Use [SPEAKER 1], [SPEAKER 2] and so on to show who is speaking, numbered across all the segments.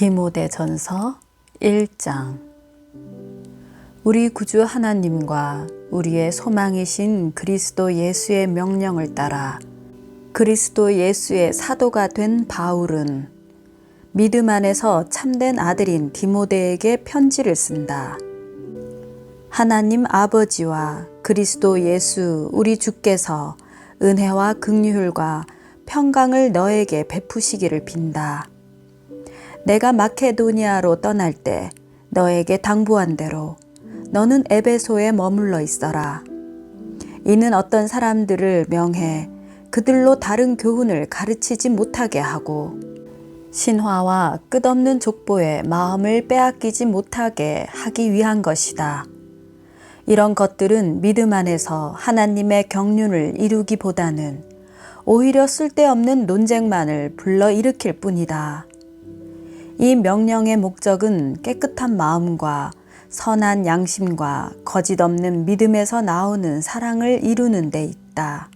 [SPEAKER 1] 디모데전서 1장 우리 구주 하나님과 우리의 소망이신 그리스도 예수의 명령을 따라 그리스도 예수의 사도가 된 바울은 믿음 안에서 참된 아들인 디모데에게 편지를 쓴다. 하나님 아버지와 그리스도 예수 우리 주께서 은혜와 긍휼과 평강을 너에게 베푸시기를 빈다. 내가 마케도니아로 떠날 때 너에게 당부한 대로 너는 에베소에 머물러 있어라. 이는 어떤 사람들을 명해 그들로 다른 교훈을 가르치지 못하게 하고 신화와 끝없는 족보에 마음을 빼앗기지 못하게 하기 위한 것이다. 이런 것들은 믿음 안에서 하나님의 경륜을 이루기보다는 오히려 쓸데없는 논쟁만을 불러일으킬 뿐이다. 이 명령의 목적은 깨끗한 마음과 선한 양심과 거짓 없는 믿음에서 나오는 사랑을 이루는 데 있다.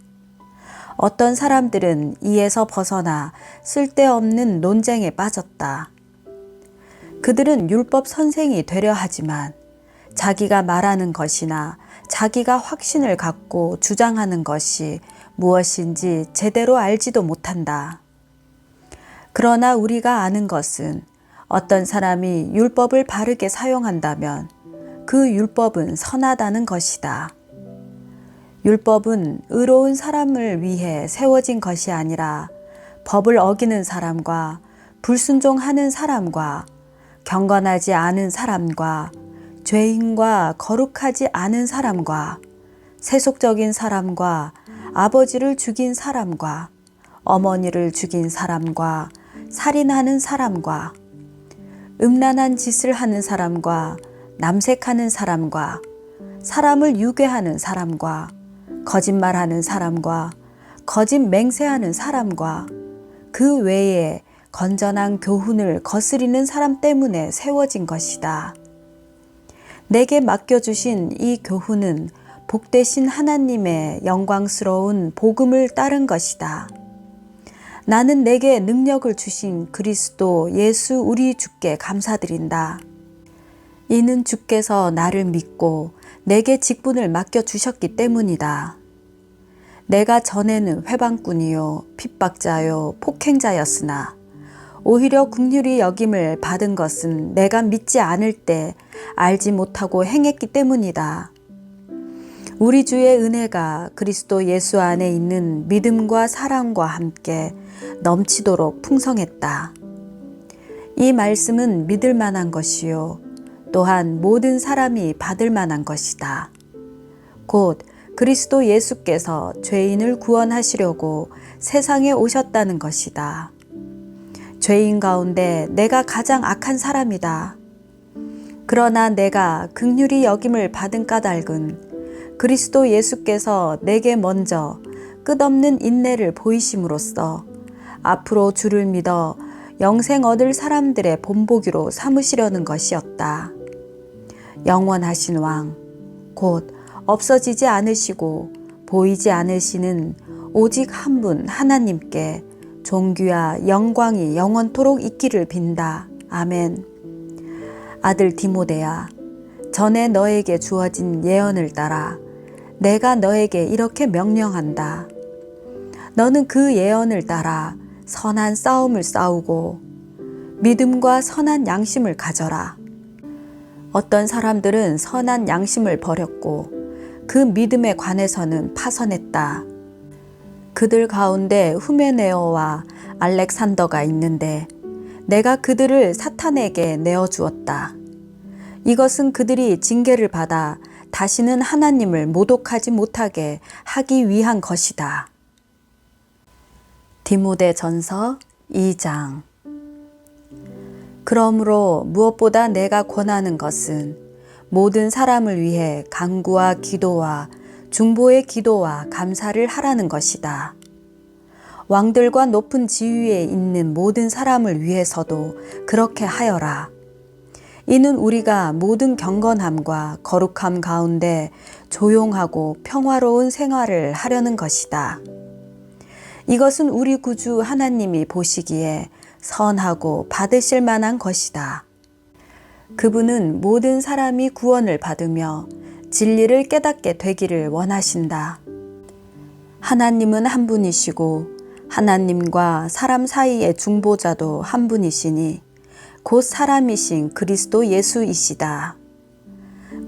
[SPEAKER 1] 어떤 사람들은 이에서 벗어나 쓸데없는 논쟁에 빠졌다. 그들은 율법 선생이 되려 하지만 자기가 말하는 것이나 자기가 확신을 갖고 주장하는 것이 무엇인지 제대로 알지도 못한다. 그러나 우리가 아는 것은 어떤 사람이 율법을 바르게 사용한다면 그 율법은 선하다는 것이다. 율법은 의로운 사람을 위해 세워진 것이 아니라 법을 어기는 사람과 불순종하는 사람과 경건하지 않은 사람과 죄인과 거룩하지 않은 사람과 세속적인 사람과 아버지를 죽인 사람과 어머니를 죽인 사람과 살인하는 사람과 음란한 짓을 하는 사람과 남색하는 사람과 사람을 유괴하는 사람과 거짓말하는 사람과 거짓 맹세하는 사람과 그 외에 건전한 교훈을 거스리는 사람 때문에 세워진 것이다. 내게 맡겨주신 이 교훈은 복되신 하나님의 영광스러운 복음을 따른 것이다. 나는 내게 능력을 주신 그리스도 예수 우리 주께 감사드린다. 이는 주께서 나를 믿고 내게 직분을 맡겨 주셨기 때문이다. 내가 전에는 회방꾼이요, 핍박자요, 폭행자였으나 오히려 국률이 여김을 받은 것은 내가 믿지 않을 때 알지 못하고 행했기 때문이다. 우리 주의 은혜가 그리스도 예수 안에 있는 믿음과 사랑과 함께 넘치도록 풍성했다. 이 말씀은 믿을 만한 것이요. 또한 모든 사람이 받을 만한 것이다. 곧 그리스도 예수께서 죄인을 구원하시려고 세상에 오셨다는 것이다. 죄인 가운데 내가 가장 악한 사람이다. 그러나 내가 극률이 여김을 받은 까닭은 그리스도 예수께서 내게 먼저 끝없는 인내를 보이심으로써 앞으로 주를 믿어 영생 얻을 사람들의 본보기로 삼으시려는 것이었다. 영원하신 왕, 곧 없어지지 않으시고 보이지 않으시는 오직 한 분 하나님께 종규와 영광이 영원토록 있기를 빈다. 아멘. 아들 디모데야, 전에 너에게 주어진 예언을 따라 내가 너에게 이렇게 명령한다. 너는 그 예언을 따라 선한 싸움을 싸우고 믿음과 선한 양심을 가져라. 어떤 사람들은 선한 양심을 버렸고 그 믿음에 관해서는 파선했다. 그들 가운데 후메네오와 알렉산더가 있는데 내가 그들을 사탄에게 내어 주었다. 이것은 그들이 징계를 받아 다시는 하나님을 모독하지 못하게 하기 위한 것이다. 디모데 전서 2장 그러므로 무엇보다 내가 권하는 것은 모든 사람을 위해 강구와 기도와 중보의 기도와 감사를 하라는 것이다. 왕들과 높은 지위에 있는 모든 사람을 위해서도 그렇게 하여라. 이는 우리가 모든 경건함과 거룩함 가운데 조용하고 평화로운 생활을 하려는 것이다. 이것은 우리 구주 하나님이 보시기에 선하고 받으실 만한 것이다. 그분은 모든 사람이 구원을 받으며 진리를 깨닫게 되기를 원하신다. 하나님은 한 분이시고 하나님과 사람 사이의 중보자도 한 분이시니 곧 사람이신 그리스도 예수이시다.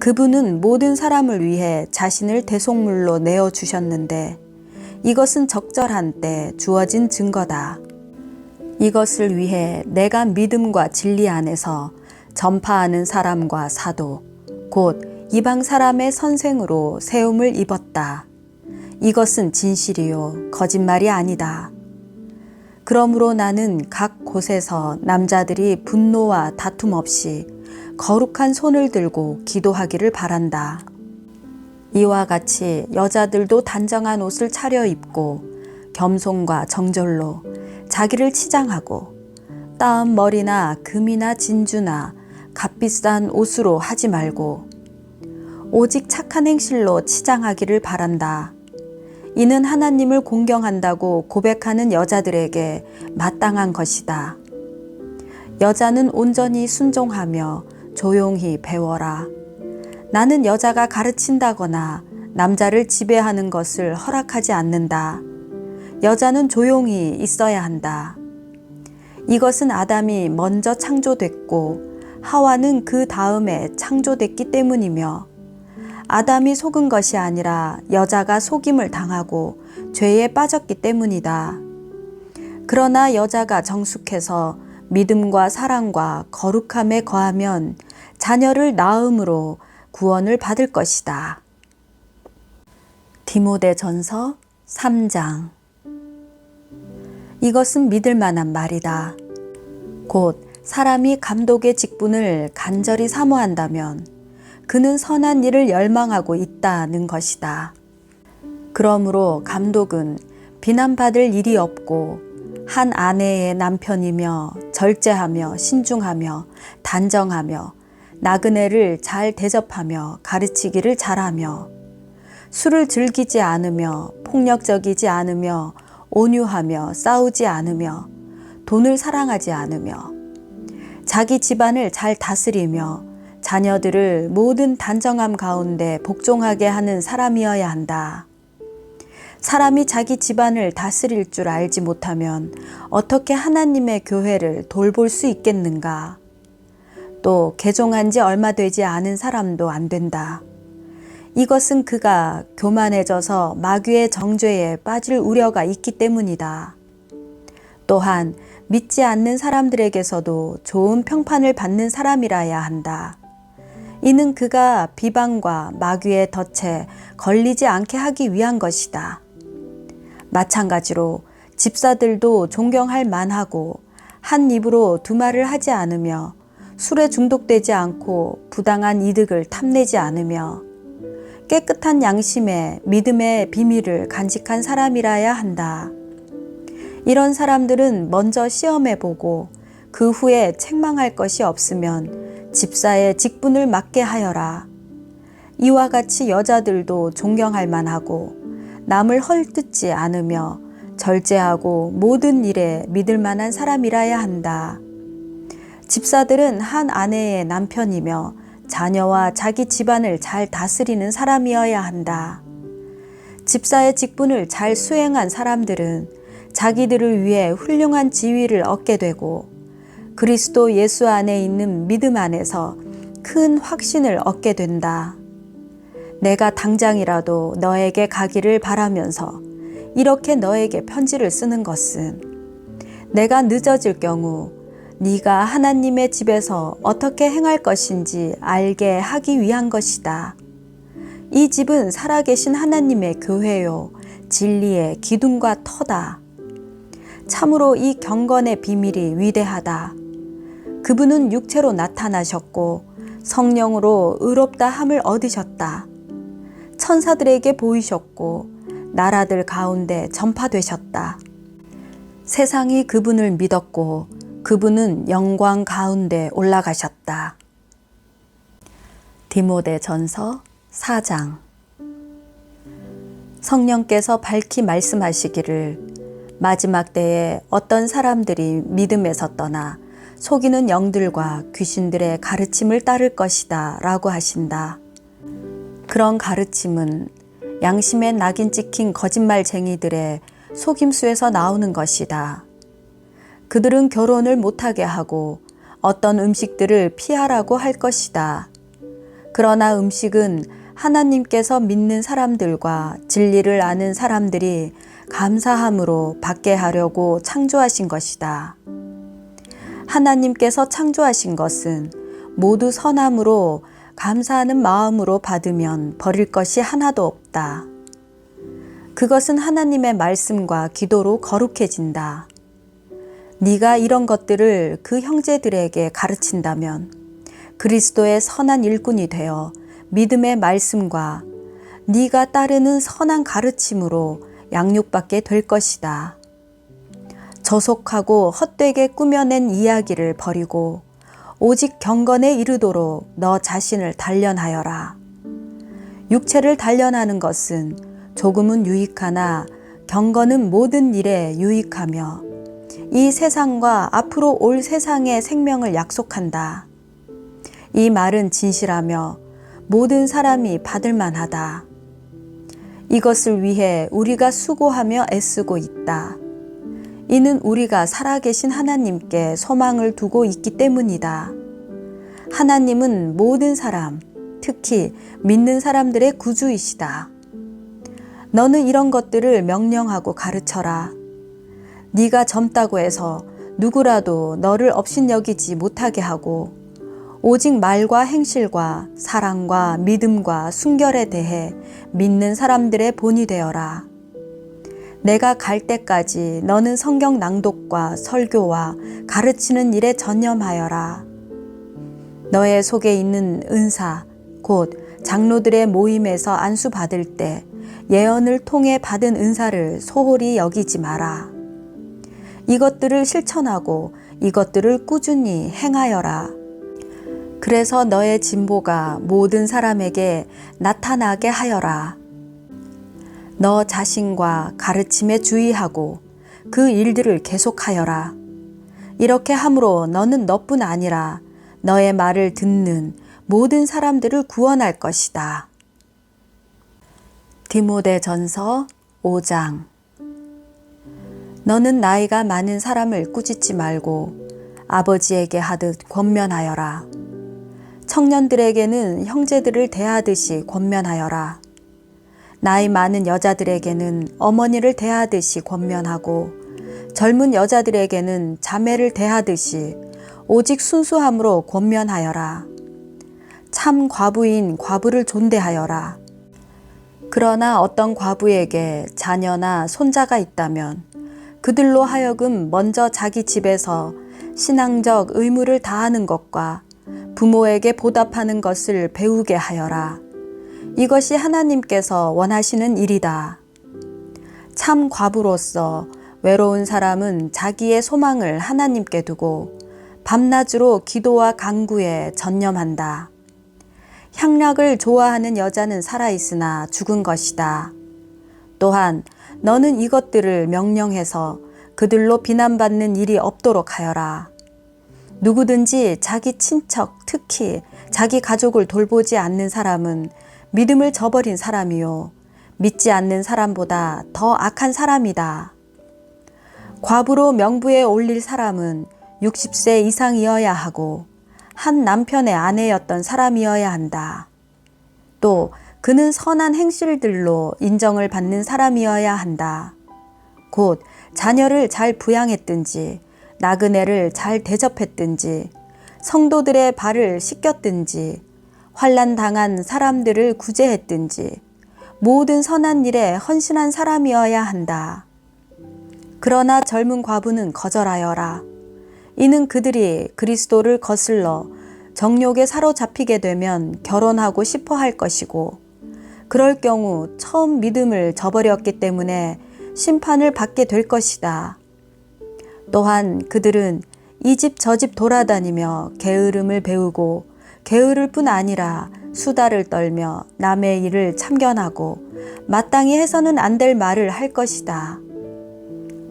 [SPEAKER 1] 그분은 모든 사람을 위해 자신을 대속물로 내어 주셨는데 이것은 적절한 때 주어진 증거다. 이것을 위해 내가 믿음과 진리 안에서 전파하는 사람과 사도, 곧 이방 사람의 선생으로 세움을 입었다. 이것은 진실이요, 거짓말이 아니다. 그러므로 나는 각 곳에서 남자들이 분노와 다툼 없이 거룩한 손을 들고 기도하기를 바란다. 이와 같이 여자들도 단정한 옷을 차려입고 겸손과 정절로 자기를 치장하고 따은 머리나 금이나 진주나 값비싼 옷으로 하지 말고 오직 착한 행실로 치장하기를 바란다. 이는 하나님을 공경한다고 고백하는 여자들에게 마땅한 것이다. 여자는 온전히 순종하며 조용히 배워라. 나는 여자가 가르친다거나 남자를 지배하는 것을 허락하지 않는다. 여자는 조용히 있어야 한다. 이것은 아담이 먼저 창조됐고 하와는 그 다음에 창조됐기 때문이며 아담이 속은 것이 아니라 여자가 속임을 당하고 죄에 빠졌기 때문이다. 그러나 여자가 정숙해서 믿음과 사랑과 거룩함에 거하면 자녀를 낳음으로 구원을 받을 것이다. 디모데 전서 3장 이것은 믿을 만한 말이다. 곧 사람이 감독의 직분을 간절히 사모한다면 그는 선한 일을 열망하고 있다는 것이다. 그러므로 감독은 비난받을 일이 없고 한 아내의 남편이며 절제하며 신중하며 단정하며 나그네를 잘 대접하며 가르치기를 잘하며 술을 즐기지 않으며 폭력적이지 않으며 온유하며 싸우지 않으며 돈을 사랑하지 않으며 자기 집안을 잘 다스리며 자녀들을 모든 단정함 가운데 복종하게 하는 사람이어야 한다. 사람이 자기 집안을 다스릴 줄 알지 못하면 어떻게 하나님의 교회를 돌볼 수 있겠는가? 또 개종한 지 얼마 되지 않은 사람도 안 된다. 이것은 그가 교만해져서 마귀의 정죄에 빠질 우려가 있기 때문이다. 또한 믿지 않는 사람들에게서도 좋은 평판을 받는 사람이라야 한다. 이는 그가 비방과 마귀의 덫에 걸리지 않게 하기 위한 것이다. 마찬가지로 집사들도 존경할 만하고 한 입으로 두 말을 하지 않으며 술에 중독되지 않고 부당한 이득을 탐내지 않으며 깨끗한 양심에 믿음의 비밀을 간직한 사람이라야 한다. 이런 사람들은 먼저 시험해 보고 그 후에 책망할 것이 없으면 집사의 직분을 맡게 하여라. 이와 같이 여자들도 존경할 만하고 남을 헐뜯지 않으며 절제하고 모든 일에 믿을 만한 사람이라야 한다. 집사들은 한 아내의 남편이며 자녀와 자기 집안을 잘 다스리는 사람이어야 한다. 집사의 직분을 잘 수행한 사람들은 자기들을 위해 훌륭한 지위를 얻게 되고 그리스도 예수 안에 있는 믿음 안에서 큰 확신을 얻게 된다. 내가 당장이라도 너에게 가기를 바라면서 이렇게 너에게 편지를 쓰는 것은 내가 늦어질 경우 네가 하나님의 집에서 어떻게 행할 것인지 알게 하기 위한 것이다. 이 집은 살아계신 하나님의 교회요 진리의 기둥과 터다. 참으로 이 경건의 비밀이 위대하다. 그분은 육체로 나타나셨고 성령으로 의롭다 함을 얻으셨다. 천사들에게 보이셨고 나라들 가운데 전파되셨다. 세상이 그분을 믿었고 그분은 영광 가운데 올라가셨다. 디모데 전서 4장 성령께서 밝히 말씀하시기를 마지막 때에 어떤 사람들이 믿음에서 떠나 속이는 영들과 귀신들의 가르침을 따를 것이다 라고 하신다. 그런 가르침은 양심에 낙인 찍힌 거짓말쟁이들의 속임수에서 나오는 것이다. 그들은 결혼을 못하게 하고 어떤 음식들을 피하라고 할 것이다. 그러나 음식은 하나님께서 믿는 사람들과 진리를 아는 사람들이 감사함으로 받게 하려고 창조하신 것이다. 하나님께서 창조하신 것은 모두 선함으로 감사하는 마음으로 받으면 버릴 것이 하나도 없다. 그것은 하나님의 말씀과 기도로 거룩해진다. 네가 이런 것들을 그 형제들에게 가르친다면 그리스도의 선한 일꾼이 되어 믿음의 말씀과 네가 따르는 선한 가르침으로 양육받게 될 것이다. 저속하고 헛되게 꾸며낸 이야기를 버리고 오직 경건에 이르도록 너 자신을 단련하여라. 육체를 단련하는 것은 조금은 유익하나 경건은 모든 일에 유익하며 이 세상과 앞으로 올 세상의 생명을 약속한다. 이 말은 진실하며 모든 사람이 받을 만하다. 이것을 위해 우리가 수고하며 애쓰고 있다. 이는 우리가 살아계신 하나님께 소망을 두고 있기 때문이다. 하나님은 모든 사람, 특히 믿는 사람들의 구주이시다. 너는 이런 것들을 명령하고 가르쳐라. 네가 젊다고 해서 누구라도 너를 업신여기지 못하게 하고 오직 말과 행실과 사랑과 믿음과 순결에 대해 믿는 사람들의 본이 되어라. 내가 갈 때까지 너는 성경 낭독과 설교와 가르치는 일에 전념하여라. 너의 속에 있는 은사, 곧 장로들의 모임에서 안수 받을 때 예언을 통해 받은 은사를 소홀히 여기지 마라. 이것들을 실천하고 이것들을 꾸준히 행하여라. 그래서 너의 진보가 모든 사람에게 나타나게 하여라. 너 자신과 가르침에 주의하고 그 일들을 계속하여라. 이렇게 함으로 너는 너뿐 아니라 너의 말을 듣는 모든 사람들을 구원할 것이다. 디모데 전서 5장 너는 나이가 많은 사람을 꾸짖지 말고 아버지에게 하듯 권면하여라. 청년들에게는 형제들을 대하듯이 권면하여라. 나이 많은 여자들에게는 어머니를 대하듯이 권면하고 젊은 여자들에게는 자매를 대하듯이 오직 순수함으로 권면하여라. 참 과부인 과부를 존대하여라. 그러나 어떤 과부에게 자녀나 손자가 있다면 그들로 하여금 먼저 자기 집에서 신앙적 의무를 다하는 것과 부모에게 보답하는 것을 배우게 하여라. 이것이 하나님께서 원하시는 일이다. 참 과부로서 외로운 사람은 자기의 소망을 하나님께 두고 밤낮으로 기도와 강구에 전념한다. 향락을 좋아하는 여자는 살아있으나 죽은 것이다. 또한 너는 이것들을 명령해서 그들로 비난받는 일이 없도록 하여라. 누구든지 자기 친척, 특히 자기 가족을 돌보지 않는 사람은 믿음을 저버린 사람이요. 믿지 않는 사람보다 더 악한 사람이다. 과부로 명부에 올릴 사람은 60세 이상이어야 하고 한 남편의 아내였던 사람이어야 한다. 또 그는 선한 행실들로 인정을 받는 사람이어야 한다. 곧 자녀를 잘 부양했든지 나그네를 잘 대접했든지 성도들의 발을 씻겼든지 환란 당한 사람들을 구제했든지 모든 선한 일에 헌신한 사람이어야 한다. 그러나 젊은 과부는 거절하여라. 이는 그들이 그리스도를 거슬러 정욕에 사로잡히게 되면 결혼하고 싶어 할 것이고, 그럴 경우 처음 믿음을 저버렸기 때문에 심판을 받게 될 것이다. 또한 그들은 이 집저집 돌아다니며 게으름을 배우고 게으를 뿐 아니라 수다를 떨며 남의 일을 참견하고 마땅히 해서는 안 될 말을 할 것이다.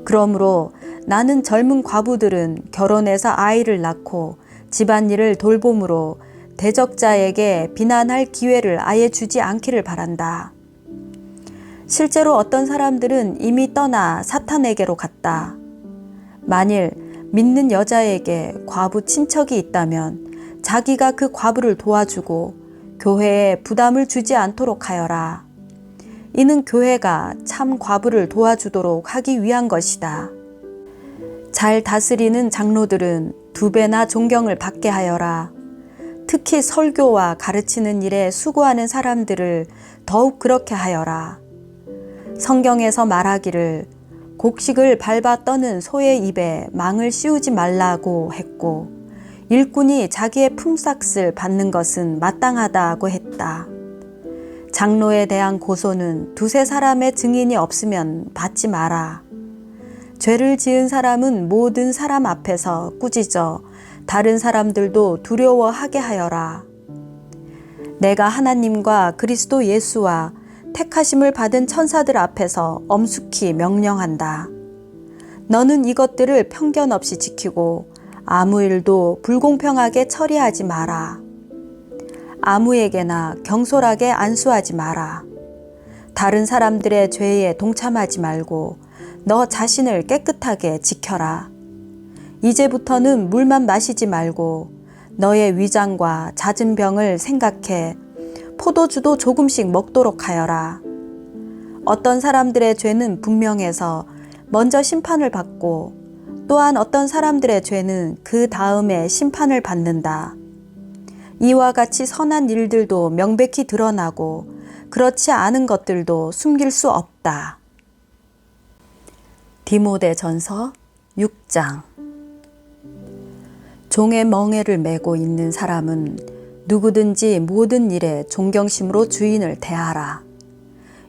[SPEAKER 1] 그러므로 나는 젊은 과부들은 결혼해서 아이를 낳고 집안일을 돌봄으로 대적자에게 비난할 기회를 아예 주지 않기를 바란다. 실제로 어떤 사람들은 이미 떠나 사탄에게로 갔다. 만일 믿는 여자에게 과부 친척이 있다면 자기가 그 과부를 도와주고 교회에 부담을 주지 않도록 하여라. 이는 교회가 참 과부를 도와주도록 하기 위한 것이다. 잘 다스리는 장로들은 두 배나 존경을 받게 하여라. 특히 설교와 가르치는 일에 수고하는 사람들을 더욱 그렇게 하여라. 성경에서 말하기를 곡식을 밟아 떠는 소의 입에 망을 씌우지 말라고 했고 일꾼이 자기의 품삯을 받는 것은 마땅하다고 했다. 장로에 대한 고소는 두세 사람의 증인이 없으면 받지 마라. 죄를 지은 사람은 모든 사람 앞에서 꾸짖어 다른 사람들도 두려워하게 하여라. 내가 하나님과 그리스도 예수와 택하심을 받은 천사들 앞에서 엄숙히 명령한다. 너는 이것들을 편견 없이 지키고 아무 일도 불공평하게 처리하지 마라. 아무에게나 경솔하게 안수하지 마라. 다른 사람들의 죄에 동참하지 말고 너 자신을 깨끗하게 지켜라. 이제부터는 물만 마시지 말고 너의 위장과 잦은 병을 생각해 포도주도 조금씩 먹도록 하여라. 어떤 사람들의 죄는 분명해서 먼저 심판을 받고 또한 어떤 사람들의 죄는 그 다음에 심판을 받는다. 이와 같이 선한 일들도 명백히 드러나고 그렇지 않은 것들도 숨길 수 없다. 디모데 전서 6장 종의 멍에를 메고 있는 사람은 누구든지 모든 일에 존경심으로 주인을 대하라.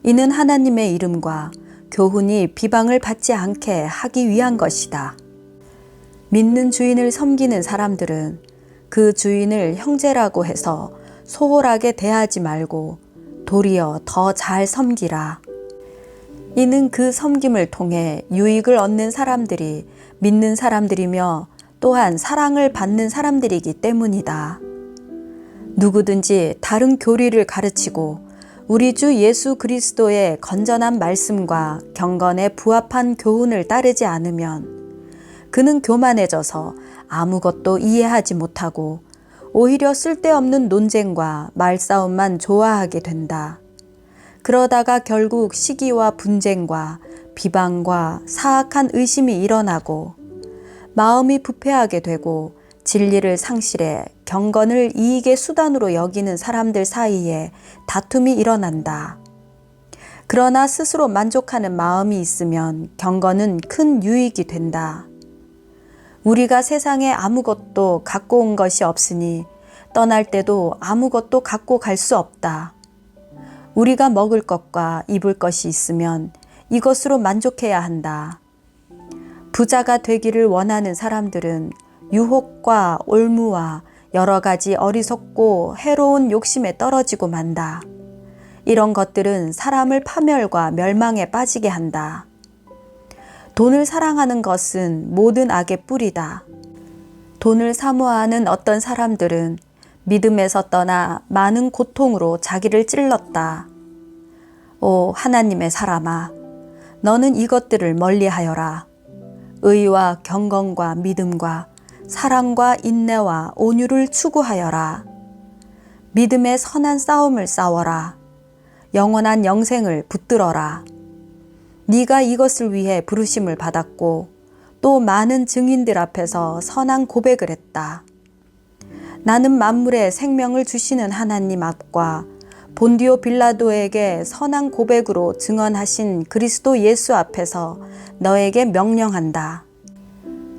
[SPEAKER 1] 이는 하나님의 이름과 교훈이 비방을 받지 않게 하기 위한 것이다. 믿는 주인을 섬기는 사람들은 그 주인을 형제라고 해서 소홀하게 대하지 말고 도리어 더 잘 섬기라. 이는 그 섬김을 통해 유익을 얻는 사람들이 믿는 사람들이며 또한 사랑을 받는 사람들이기 때문이다. 누구든지 다른 교리를 가르치고 우리 주 예수 그리스도의 건전한 말씀과 경건에 부합한 교훈을 따르지 않으면 그는 교만해져서 아무것도 이해하지 못하고 오히려 쓸데없는 논쟁과 말싸움만 좋아하게 된다. 그러다가 결국 시기와 분쟁과 비방과 사악한 의심이 일어나고 마음이 부패하게 되고 진리를 상실해 경건을 이익의 수단으로 여기는 사람들 사이에 다툼이 일어난다. 그러나 스스로 만족하는 마음이 있으면 경건은 큰 유익이 된다. 우리가 세상에 아무것도 갖고 온 것이 없으니 떠날 때도 아무것도 갖고 갈 수 없다. 우리가 먹을 것과 입을 것이 있으면 이것으로 만족해야 한다. 부자가 되기를 원하는 사람들은 유혹과 올무와 여러 가지 어리석고 해로운 욕심에 떨어지고 만다. 이런 것들은 사람을 파멸과 멸망에 빠지게 한다. 돈을 사랑하는 것은 모든 악의 뿌리다. 돈을 사모하는 어떤 사람들은 믿음에서 떠나 많은 고통으로 자기를 찔렀다. 오 하나님의 사람아, 너는 이것들을 멀리 하여라. 의와 경건과 믿음과 사랑과 인내와 온유를 추구하여라. 믿음의 선한 싸움을 싸워라. 영원한 영생을 붙들어라. 네가 이것을 위해 부르심을 받았고 또 많은 증인들 앞에서 선한 고백을 했다. 나는 만물의 생명을 주시는 하나님 앞과 본디오 빌라도에게 선한 고백으로 증언하신 그리스도 예수 앞에서 너에게 명령한다.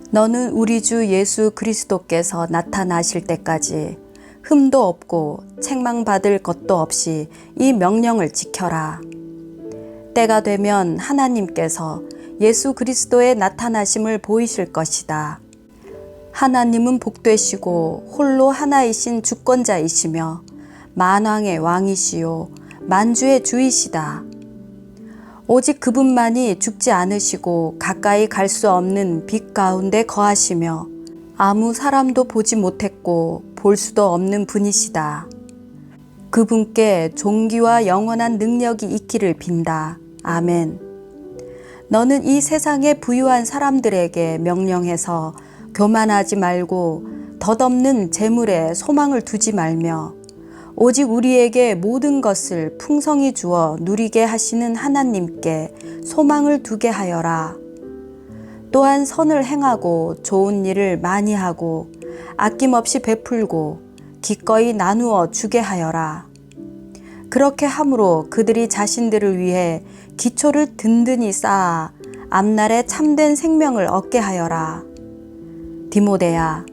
[SPEAKER 1] 너는 우리 주 예수 그리스도께서 나타나실 때까지 흠도 없고 책망받을 것도 없이 이 명령을 지켜라. 때가 되면 하나님께서 예수 그리스도의 나타나심을 보이실 것이다. 하나님은 복되시고 홀로 하나이신 주권자이시며 만왕의 왕이시요 만주의 주이시다. 오직 그분만이 죽지 않으시고 가까이 갈 수 없는 빛 가운데 거하시며 아무 사람도 보지 못했고 볼 수도 없는 분이시다. 그분께 존귀와 영원한 능력이 있기를 빈다. 아멘. 너는 이 세상의 부유한 사람들에게 명령해서 교만하지 말고 덧없는 재물에 소망을 두지 말며 오직 우리에게 모든 것을 풍성히 주어 누리게 하시는 하나님께 소망을 두게 하여라. 또한 선을 행하고 좋은 일을 많이 하고 아낌없이 베풀고 기꺼이 나누어 주게 하여라. 그렇게 함으로 그들이 자신들을 위해 기초를 든든히 쌓아 앞날에 참된 생명을 얻게 하여라. 디모데야,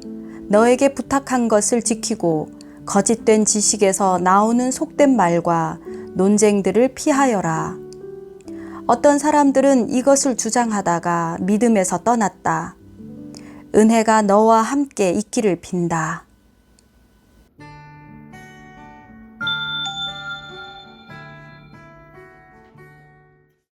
[SPEAKER 1] 너에게 부탁한 것을 지키고 거짓된 지식에서 나오는 속된 말과 논쟁들을 피하여라. 어떤 사람들은 이것을 주장하다가 믿음에서 떠났다. 은혜가 너와 함께 있기를 빈다.